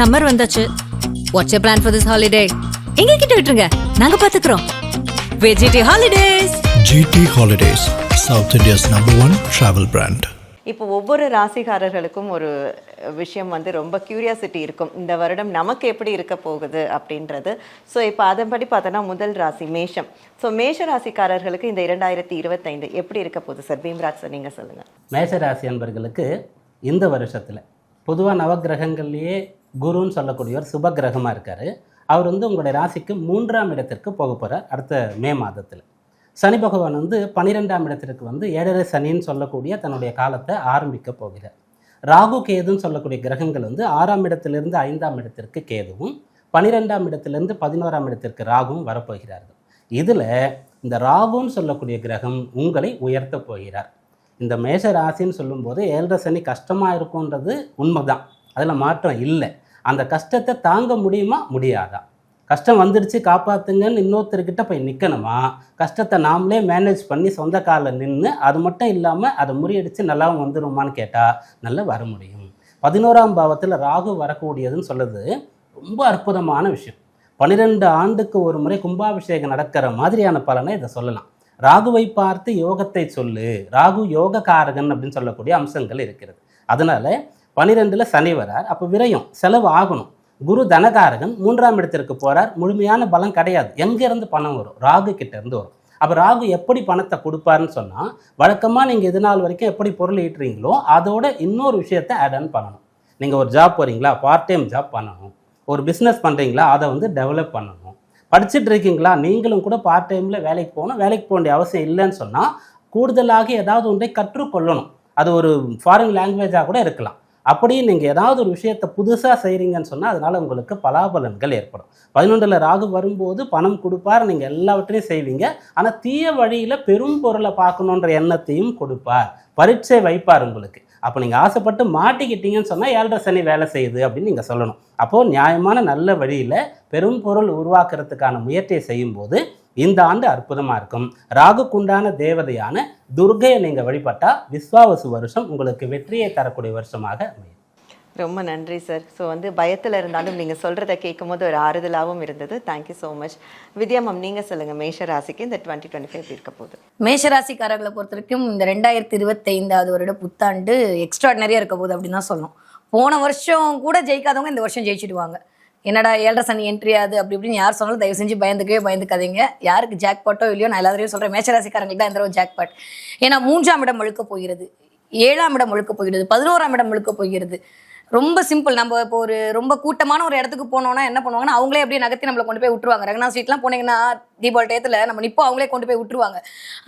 Summer வந்தாச்சு. What's you plan for this holiday எங்க கிட்ட விட்டுருங்க. நாங்க பாத்துக்கிறோம். VGT holidays GT Holidays, South India's number one travel brand. இப்போ ஒவ்வொரு ராசிக்காரர்களுக்கும் ஒரு விஷயம் வந்து ரொம்ப கியூரியாசிட்டி இருக்கும். இந்த வருடம் நமக்கு எப்படி இருக்க போகுது அப்படின்றது. ஸோ இப்போ அதன்படி பார்த்தோன்னா முதல் ராசி மேஷம். ஸோ மேஷ ராசிக்காரர்களுக்கு இந்த இரண்டாயிரத்தி இருபத்தைந்து எப்படி இருக்க போகுது சார்? பீம்ராஜ் சார் நீங்கள் சொல்லுங்கள் மேஷராசி அன்பர்களுக்கு இந்த வருஷத்தில் பொதுவாக நவக்கிரகங்கள்லேயே குருன்னு சொல்லக்கூடியவர் சுப கிரகமாக இருக்கார். அவர் வந்து உங்களுடைய ராசிக்கு மூன்றாம் இடத்திற்கு போக போகிறார் அடுத்த மே மாதத்தில். சனி பகவான் வந்து பன்னிரெண்டாம் இடத்திற்கு வந்து ஏழரை சனின்னு சொல்லக்கூடிய தன்னுடைய காலத்தை ஆரம்பிக்க போகிறார். ராகு கேதுன்னு சொல்லக்கூடிய கிரகங்கள் வந்து ஆறாம் இடத்திலிருந்து ஐந்தாம் இடத்திற்கு கேதுவும் பனிரெண்டாம் இடத்திலிருந்து பதினோராம் இடத்திற்கு ராகுவும் வரப்போகிறார்கள். இதில் இந்த ராகுன்னு சொல்லக்கூடிய கிரகம் உங்களை உயர்த்தப் போகிறார். இந்த மேஷ ராசின்னு சொல்லும்போது ஏழரை சனி கஷ்டமாக இருக்கும்ன்றது உண்மைதான். அதில் மாற்றம் இல்லை. அந்த கஷ்டத்தை தாங்க முடியுமா? முடியாதா? கஷ்டம் வந்துடுச்சு காப்பாற்றுங்கன்னு இன்னொருத்தர்கிட்ட போய் நிற்கணுமா கஷ்டத்தை நாமளே மேனேஜ் பண்ணி சொந்த காலில் நின்று அது மட்டும் இல்லாமல் அதை முறியடித்து நல்லாவும் வந்துருமான்னு கேட்டால் நல்லா வர முடியும். பதினோராம் பாவத்தில் ராகு வரக்கூடியதுன்னு சொல்லுது ரொம்ப அற்புதமான விஷயம். பன்னிரெண்டு ஆண்டுக்கு ஒரு முறை கும்பாபிஷேகம் நடக்கிற மாதிரியான பலனை இதை சொல்லலாம். ராகுவை பார்த்து யோகத்தை சொல்லு ராகு யோககாரகன் அப்படின்னு சொல்லக்கூடிய அம்சங்கள் இருக்கிறது. அதனால பனிரெண்டில் சனி வரார். அப்போ விரயம் செலவு ஆகணும். குரு தனகாரகன் மூன்றாம் இடத்திற்கு போகிறார் முழுமையான பலம் கிடையாது. எங்கேருந்து பணம் வரும்? ராகு கிட்டேருந்து வரும். அப்போ ராகு எப்படி பணத்தை கொடுப்பாருன்னு சொன்னால் வழக்கமாக நீங்கள் இது நாள் வரைக்கும் எப்படி பொருள் ஈட்டுறீங்களோ அதோட இன்னொரு விஷயத்தை ஆட் ஆன் பண்ணணும். நீங்கள் ஒரு ஜாப் போகிறீங்களா பார்ட் டைம் ஜாப் பண்ணணும். ஒரு பிஸ்னஸ் பண்ணுறீங்களா அதை வந்து டெவலப் பண்ணணும். படிச்சுட்டு இருக்கீங்களா? நீங்களும் கூட பார்ட் டைமில் வேலைக்கு போகணும். வேலைக்கு போக வேண்டிய அவசியம் இல்லைன்னு சொன்னால் கூடுதலாக ஏதாவது ஒன்றை கற்றுக்கொள்ளணும். அது ஒரு ஃபாரின் லாங்குவேஜாக கூட இருக்கலாம். அப்படியே நீங்கள் ஏதாவது ஒரு விஷயத்தை புதுசாக செய்கிறீங்கன்னு சொன்னால் அதனால் உங்களுக்கு பலாபலன்கள் ஏற்படும். பதினொன்றில் ராகு வரும்போது பணம் கொடுப்பார் நீங்கள் எல்லாவற்றையும் செய்வீங்க. ஆனால் தீய வழியில் பெரும் பொருளை பார்க்கணுன்ற எண்ணத்தையும் கொடுப்பார். பரீட்சை வைப்பார் உங்களுக்கு. அப்போ நீங்கள் ஆசைப்பட்டு மாட்டிக்கிட்டீங்கன்னு சொன்னால் ஏழரை சனி வேலை செய்யுது அப்படின்னு நீங்கள் சொல்லணும். அப்போது நியாயமான நல்ல வழியில் பெரும் பொருள் உருவாக்குறதுக்கான முயற்சியை செய்யும்போது இந்த ஆண்டு அற்புதமாக இருக்கும். ராகுக்குண்டான தேவதையான துர்கையை நீங்கள் வழிபட்டால் விஸ்வாவசு வருஷம் உங்களுக்கு வெற்றியை தரக்கூடிய வருஷமாக அமையும். ரொம்ப நன்றி சார் ஸோ வந்து பயத்தில் இருந்தாலும் நீங்கள் சொல்கிறத கேட்கும்போது ஒரு ஆறுதலாகவும் இருந்தது. Thank you so much Vidya ma'am நீங்கள் சொல்லுங்கள் மேஷ ராசிக்கு இந்த டுவெண்ட்டி டுவெண்ட்டி ஃபைவ் இருக்க போகுது. மேஷராசிக்காரர்களை பொறுத்த வரைக்கும் இந்த ரெண்டாயிரத்தி இருபத்தைந்தாவது வருட புத்தாண்டு எக்ஸ்ட்ராடினரியாக இருக்க போகுது அப்படின்னு தான் சொல்லணும். போன வருஷம் கூட ஜெயிக்காதவங்க இந்த வருஷம் ஜெயிச்சிடுவாங்க. என்னடா ஏழரை சனி என்ட்ரி ஆகுது? அப்படி இப்படின்னு யார் சொன்னாலும் தயவு செஞ்சு பயந்துக்கவே பயந்துக்காதீங்க. யாருக்கு ஜாக் பாட்டோ இல்லையோ நான் எல்லாத்தையும் சொல்கிறேன் மேச்சராசிக்காரங்களுக்கு தான் இந்த தடவை ஜாக் பாட் ஏன்னா மூன்றாம் இடம் முழுக்க போகிறது. ஏழாம் இடம் முழுக்க போகிறது. பதினோராம் இடம் முழுக்க போகிறது. ரொம்ப சிம்பிள் நம்ம இப்போ ஒரு ரொம்ப கூட்டமான ஒரு இடத்துக்கு போனோம்னா என்ன பண்ணுவாங்கன்னா அவங்களே அப்படியே நகர்த்தி நம்மளை கொண்டு போய் விட்டுருவாங்க. ரங்கநாத் ஸ்ட்ரீட்லாம் போனீங்கன்னா தீபாவளி டயத்தில் நம்ம நிப்போ அவங்களே கொண்டு போய் விட்டுருவாங்க.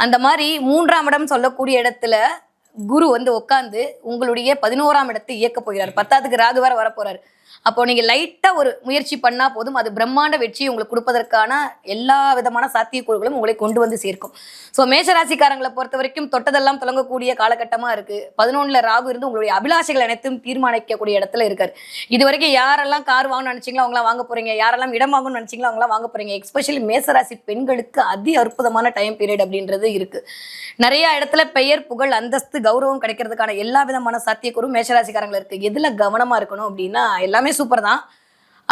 அந்த மாதிரி மூன்றாம் இடம் சொல்லக்கூடிய இடத்துல குரு வந்து உட்காந்து உங்களுடைய பதினோராம் இடத்தை இயக்க போகிறார். பத்தாத்துக்கு ராகு வேற வரப்போறாரு. அப்போ நீங்க லைட்டா ஒரு முயற்சி பண்ணா போதும். அது பிரம்மாண்ட வெற்றியை உங்களுக்கு கொடுப்பதற்கான எல்லா விதமான சாத்தியக்கூறுகளும் உங்களை கொண்டு வந்து சேர்க்கும். ஸோ மேஷராசிக்காரங்களை பொறுத்த வரைக்கும் தொட்டதெல்லாம் தொடங்கக்கூடிய காலகட்டமா இருக்கு. பதினொன்னுல ராகு இருந்து உங்களுடைய அபிலாஷைகள் அனைத்தும் தீர்மானிக்கக்கூடிய இடத்துல இருக்காரு. இது வரைக்கும் யாரெல்லாம் கார் வாங்கணும்னு நினைச்சிங்களோ அவங்களாம் வாங்க போறீங்க. யாரெல்லாம் இடம் வாங்கணும்னு நினைச்சீங்களோ அவங்களாம் வாங்க போறீங்க. எக்ஸ்பெஷலி மேசராசி பெண்களுக்கு அதி அற்புதமான டைம் பீரியட் அப்படின்றது இருக்கு. நிறைய இடத்துல பெயர் புகழ் அந்தஸ்து கௌரவம் கிடைக்கிறதுக்கான எல்லா விதமான சாத்தியக்கூறும் மேஷராசிக்காரங்கள இருக்கு. எதுல கவனமா இருக்கணும் அப்படின்னா எல்லாமே சூப்பர் தான்.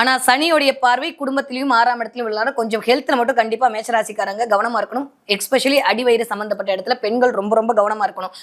ஆனா சனியோடைய பார்வை குடும்பத்திலையும் ஆறாம் இடத்துலையும் உள்ளார கொஞ்சம் ஹெல்த்ல மட்டும் கண்டிப்பா மேஷராசிக்காரங்க கவனமா இருக்கணும். எக்ஸ்பெஷலி அடிவயிறு சம்பந்தப்பட்ட இடத்துல பெண்கள் ரொம்ப ரொம்ப கவனமா இருக்கணும்.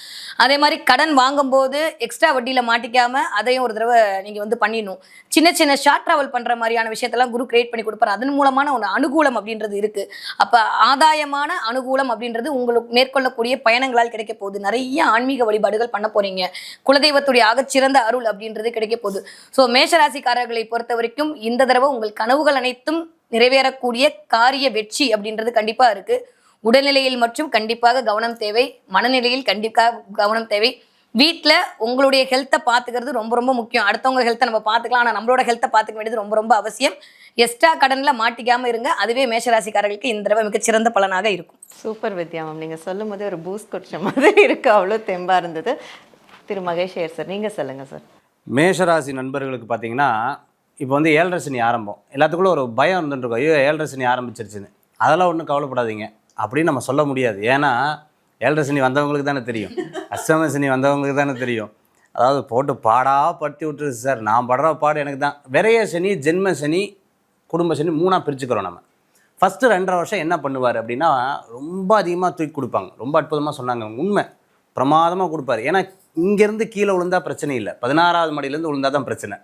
அதே மாதிரி கடன் வாங்கும்போது எக்ஸ்ட்ரா வட்டியில மாட்டிக்காம அதையும் ஒரு தடவை நீங்க வந்து பண்ணிடணும். சின்ன சின்ன ஷார்ட் டிராவல் பண்ற மாதிரியான விஷயத்தெல்லாம் குரு கிரியேட் பண்ணி கொடுப்பாரு. அதன் மூலமான ஒரு அனுகூலம் அப்படின்றது இருக்கு. அப்ப ஆதாயமான அனுகூலம் அப்படின்றது உங்களுக்கு மேற்கொள்ளக்கூடிய பயணங்களால் கிடைக்க போகுது. நிறைய ஆன்மீக வழிபாடுகள் பண்ண போறீங்க. குலதெய்வத்துடைய ஆகச்சிறந்த அருள் அப்படின்றது கிடைக்க போகுது. ஸோ மேஷராசிக்காரர்களை பொறுத்த வரைக்கும் இந்த தடவை உங்கள் கனவுகள் அனைத்தும் நிறைவேறக்கூடிய காரிய வெற்றி அப்படின்றது கண்டிப்பா இருக்கு. உடல்நிலையில் மற்றும் கண்டிப்பாக கவனம் தேவை மனநிலையில் கண்டிப்பாக கவனம் தேவை. வீட்டில் உங்களுடைய ஹெல்த்தை பார்த்துக்கிறது ரொம்ப ரொம்ப முக்கியம். அடுத்தவங்க ஹெல்த்தை நம்ம பார்த்துக்கலாம் ஆனால் நம்மளோட ஹெல்த்தை பார்த்துக்க வேண்டியது ரொம்ப ரொம்ப அவசியம். எக்ஸ்ட்ரா கடனில் மாட்டிக்காம இருங்க. அதுவே மேஷராசிக்காரர்களுக்கு இந்த தடவை மிகச்சிறந்த பலனாக இருக்கும். சூப்பர் வித்யா மேம் நீங்கள் சொல்லும் போதே ஒரு பூஸ்ட் குடிச்ச மாதிரி இருக்கு. அவ்வளோ தெம்பாக இருந்தது. திரு மகேஷ் ஐயர் சார் நீங்கள் சொல்லுங்கள் சார் மேஷராசி நண்பர்களுக்கு பார்த்தீங்கன்னா இப்போ வந்து ஏழரை சனி ஆரம்பம். எல்லாத்துக்குள்ளே ஒரு பயம் இருந்துட்டுருக்கோம். ஐயோ ஏழரை சனி ஆரம்பிச்சிருச்சுன்னு. அதெல்லாம் ஒன்றும் கவலைப்படாதீங்க. அப்படின்னு நம்ம சொல்ல முடியாது. ஏன்னா ஏழரை சனி வந்தவங்களுக்கு தானே தெரியும். அஷ்டம சனி வந்தவங்களுக்கு தானே தெரியும். அதாவது போட்டு பாடாக படுத்தி விட்டுருச்சு சார். நான் படுற பாடு எனக்கு தான். விரைய சனி ஜென்ம சனி குடும்ப சனி மூணாக பிரிச்சுக்கிறோம் நம்ம. ஃபஸ்ட்டு ரெண்டரை வருஷம் என்ன பண்ணுவார் அப்படின்னா ரொம்ப அதிகமாக தூக்கி கொடுப்பாங்க. ரொம்ப அற்புதமாக சொன்னாங்க. உண்மை. பிரமாதமாக கொடுப்பாரு. ஏன்னா இங்கேருந்து கீழே விழுந்தா பிரச்சனை இல்லை. பதினாறாவது மடியிலேருந்து விழுந்தால் தான் பிரச்சனை.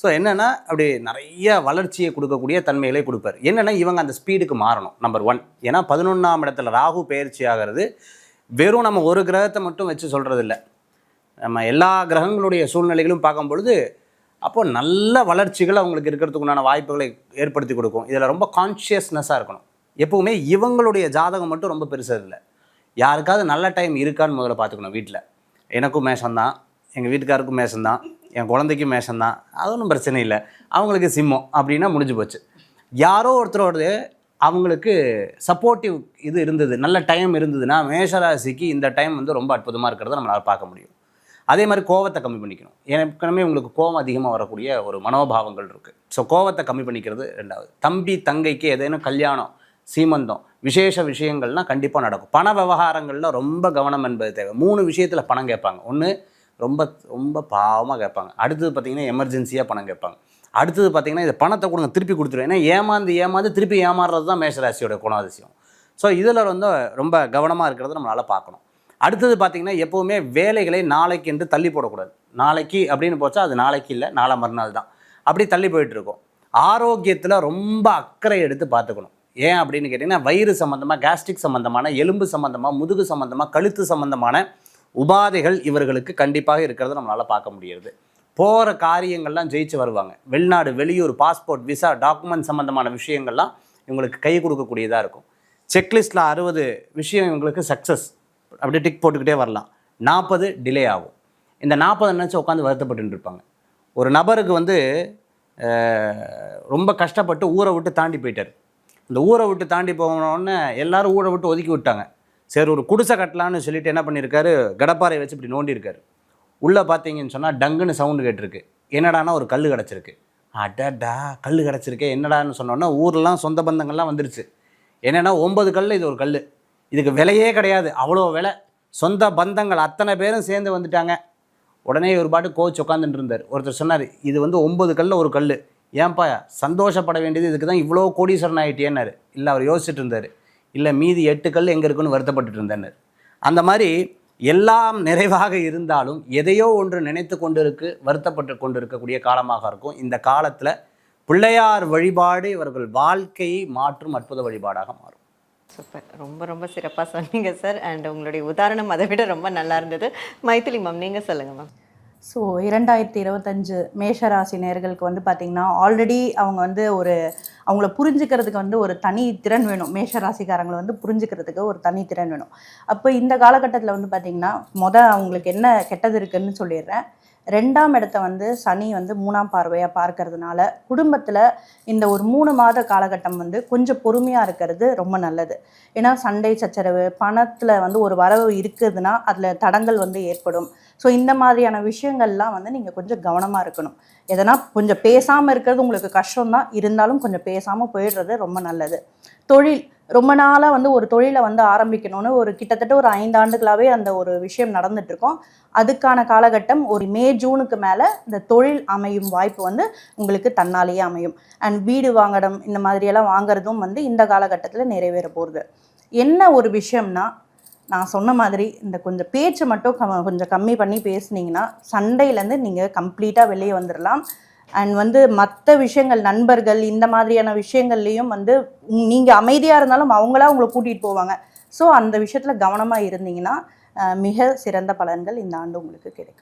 ஸோ என்னென்னா அப்படி நிறைய வளர்ச்சியை கொடுக்கக்கூடிய தன்மைகளை கொடுப்பார். என்னென்னா இவங்க அந்த ஸ்பீடுக்கு மாறணும் நம்பர் ஒன் ஏன்னா பதினொன்றாம் இடத்துல ராகு பயிற்சி ஆகிறது வெறும் நம்ம ஒரு கிரகத்தை மட்டும் வச்சு சொல்கிறது இல்லை நம்ம எல்லா கிரகங்களுடைய சூழ்நிலைகளும் பார்க்கும் பொழுது நல்ல வளர்ச்சிகள் அவங்களுக்கு இருக்கிறதுக்கு உண்டான வாய்ப்புகளை ஏற்படுத்தி கொடுக்கும். இதில் ரொம்ப கான்ஷியஸ்னஸாக இருக்கணும். எப்போவுமே இவங்களுடைய ஜாதகம் மட்டும் ரொம்ப பெருசாக இல்லை. யாருக்காவது நல்ல டைம் இருக்கான்னு முதல்ல பார்த்துக்கணும் வீட்டில் எனக்கும் மேஷம்தான் எங்கள் வீட்டுக்காருக்கும் மேஷம்தான். என் குழந்தைக்கு மேஷம் தான் அது ஒன்றும் பிரச்சனை இல்லை. அவங்களுக்கு சிம்மம் அப்படின்னா முடிஞ்சு போச்சு. யாரோ ஒருத்தரோட அவங்களுக்கு சப்போர்ட்டிவ் இது இருந்தது நல்ல டைம் இருந்ததுன்னா மேஷராசிக்கு இந்த டைம் வந்து ரொம்ப அற்புதமாக இருக்கிறத நம்மளால் பார்க்க முடியும். அதே மாதிரி கோவத்தை கம்மி பண்ணிக்கணும். ஏற்கனவே உங்களுக்கு கோவம் அதிகமாக வரக்கூடிய ஒரு மனோபாவங்கள் இருக்குது ஸோ கோவத்தை கம்மி பண்ணிக்கிறது ரெண்டாவது. தம்பி தங்கைக்கு ஏதேனும் கல்யாணம் சீமந்தம் விசேஷ விஷயங்கள்லாம் கண்டிப்பாக நடக்கும். பண விவகாரங்களில் ரொம்ப கவனம் என்பது தேவை. மூணு விஷயத்தில் பணம் கேட்பாங்க. ஒன்று ரொம்ப ரொம்ப பாவமாக கேட்பாங்க. அடுத்தது பார்த்திங்கன்னா எமர்ஜென்சியாக பணம் கேட்பாங்க. அடுத்தது பார்த்திங்கன்னா இந்த பணத்தை கொடுங்க திருப்பி கொடுத்துருவேன் ஏன்னா ஏமாந்து ஏமாந்து திருப்பி ஏமாறுறது தான் மேஷராசியோட குணாதிசயம். ஸோ இதில் வந்து ரொம்ப கவனமாக இருக்கிறத நம்மளால் பார்க்கணும். அடுத்தது பார்த்திங்கன்னா எப்போவுமே வேலைகளை நாளைக்கு என்று தள்ளி போடக்கூடாது. நாளைக்கு அப்படின்னு போச்சா அது நாளைக்கு இல்லை நாளை மறுநாள் தான். அப்படி தள்ளி போயிட்டுருக்கோம் ஆரோக்கியத்தில் ரொம்ப அக்கறை எடுத்து பார்த்துக்கணும். ஏன் அப்படின்னு கேட்டிங்கன்னா வயிறு சம்மந்தமாக கேஸ்ட்ரிக் சம்மந்தமான எலும்பு சம்மந்தமாக முதுகு சம்மந்தமாக கழுத்து சம்மந்தமான உபாதைகள் இவர்களுக்கு கண்டிப்பாக இருக்கிறத நம்மளால் பார்க்க முடியுது போகிற காரியங்கள்லாம் ஜெயிச்சு வருவாங்க. வெளிநாடு வெளியூர் பாஸ்போர்ட் விசா டாக்குமெண்ட் சம்மந்தமான விஷயங்கள்லாம் இவங்களுக்கு கை கொடுக்கக்கூடியதாக இருக்கும். செக்லிஸ்ட்டில் அறுபது விஷயம் இவங்களுக்கு சக்ஸஸ் அப்படியே டிக் போட்டுக்கிட்டே வரலாம். நாற்பது டிலே ஆகும். இந்த நாற்பது நினச்சி உட்காந்து வருத்தப்பட்டு இருப்பாங்க. ஒரு நபருக்கு வந்து ரொம்ப கஷ்டப்பட்டு ஊரை விட்டு தாண்டி போயிட்டார். இந்த ஊரை விட்டு தாண்டி போனோடனே எல்லாரும் ஊரை விட்டு ஒதுக்கி விட்டாங்க. சரி ஒரு குடிசை கட்டலான்னு சொல்லிட்டு என்ன பண்ணியிருக்காரு? கடப்பாறை வச்சு இப்படி நோண்டியிருக்காரு. உள்ளே பார்த்தீங்கன்னு சொன்னால் டங்குன்னு சவுண்டு கேட்டிருக்கு. என்னடான்னா ஒரு கல் கிடச்சிருக்கு. அடடா கல் கிடச்சிருக்கே என்னடான்னு சொன்னோன்னா ஊர்லாம் சொந்த பந்தங்கள்லாம் வந்துருச்சு. என்னென்னா ஒன்பது கல் இது ஒரு கல் இதுக்கு விலையே கிடையாது. அவ்வளோ விலை. சொந்த பந்தங்கள் அத்தனை பேரும் சேர்ந்து வந்துட்டாங்க. உடனே ஒரு பாட்டு கோச் உட்காந்துட்டு இருந்தார். ஒருத்தர் சொன்னார் இது வந்து ஒன்பது கல்லில் ஒரு கல் ஏன்பா சந்தோஷப்பட வேண்டியது இதுக்கு தான் இவ்வளோ கோடீஸ்வரன் ஆகிட்டேன்னாரு இல்லை அவர் யோசிச்சுட்டு இருந்தார். இல்லை மீதி எட்டு கல் எங்கே இருக்குன்னு வருத்தப்பட்டுட்டு இருந்தார் அந்த மாதிரி எல்லாம் நிறைவாக இருந்தாலும் எதையோ ஒன்று நினைத்து கொண்டிருக்கு வருத்தப்பட்டு கொண்டு இருக்கக்கூடிய காலமாக இருக்கும். இந்த காலத்தில் பிள்ளையார் வழிபாடு இவர்கள் வாழ்க்கையை மாற்றும் அற்புத வழிபாடாக மாறும். சூப்பர். ரொம்ப ரொம்ப சிறப்பாக சொன்னீங்க சார் அண்ட் உங்களுடைய உதாரணம் அதை விட ரொம்ப நல்லா இருந்தது. மைத்திலி மேம் நீங்கள் சொல்லுங்கள் மேம் ஸோ இரண்டாயிரத்தி இருபத்தஞ்சு மேஷராசி நேர்களுக்கு வந்து பார்த்திங்கன்னா ஆல்ரெடி அவங்க வந்து ஒரு அவங்கள புரிஞ்சுக்கிறதுக்கு வந்து ஒரு தனி திறன் வேணும். மேஷராசிக்காரங்களை வந்து புரிஞ்சுக்கிறதுக்கு ஒரு தனி திறன் வேணும். அப்போ இந்த காலகட்டத்தில் வந்து பார்த்திங்கன்னா மொதல் அவங்களுக்கு என்ன கெட்டது இருக்குதுன்னு சொல்லிடுறேன். ரெண்டாம் இடத்த வந்து சனி வந்து மூணாம் பார்வையாக பார்க்கறதுனால குடும்பத்தில் இந்த ஒரு மூணு மாத காலகட்டம் வந்து கொஞ்சம் பொறுமையாக இருக்கிறது ரொம்ப நல்லது. ஏன்னா சண்டை சச்சரவு பணத்தில் வந்து ஒரு வரவு இருக்குதுன்னா அதில் தடங்கள் வந்து ஏற்படும். ஸோ இந்த மாதிரியான விஷயங்கள்லாம் வந்து நீங்கள் கொஞ்சம் கவனமாக இருக்கணும். எதனா கொஞ்சம் பேசாமல் இருக்கிறது உங்களுக்கு கஷ்டம் தான் இருந்தாலும் கொஞ்சம் பேசாமல் போயிடுறது ரொம்ப நல்லது. தொழில் ரொம்ப நாளாக வந்து ஒரு தொழிலை வந்து ஆரம்பிக்கணும்னு ஒரு கிட்டத்தட்ட ஒரு ஐந்து ஆண்டுகளாகவே அந்த ஒரு விஷயம் நடந்துட்டுருக்கோம். அதுக்கான காலகட்டம் ஒரு மே ஜூனுக்கு மேலே இந்த தொழில் அமையும் வாய்ப்பு வந்து உங்களுக்கு தன்னாலேயே அமையும். அண்ட் வீடு வாங்கடம் இந்த மாதிரியெல்லாம் வாங்குறதும் வந்து இந்த காலகட்டத்தில் நிறைவேற போகுது. என்ன ஒரு விஷயம்னா நான் சொன்ன மாதிரி இந்த கொஞ்சம் பேச்சு மட்டும் க- கொஞ்சம் கம்மி பண்ணி பேசுனீங்கன்னா சண்டையிலேருந்து நீங்கள் கம்ப்ளீட்டாக வெளியே வந்துடலாம் அண்ட் வந்து மற்ற விஷயங்கள் நண்பர்கள் இந்த மாதிரியான விஷயங்கள்லேயும் வந்து நீங்கள் அமைதியாக இருந்தாலும் அவங்களா உங்களை கூட்டிகிட்டு போவாங்க. ஸோ அந்த விஷயத்தில் கவனமாக இருந்தீங்கன்னா மிக சிறந்த பலன்கள் இந்த ஆண்டு உங்களுக்கு கிடைக்கும்.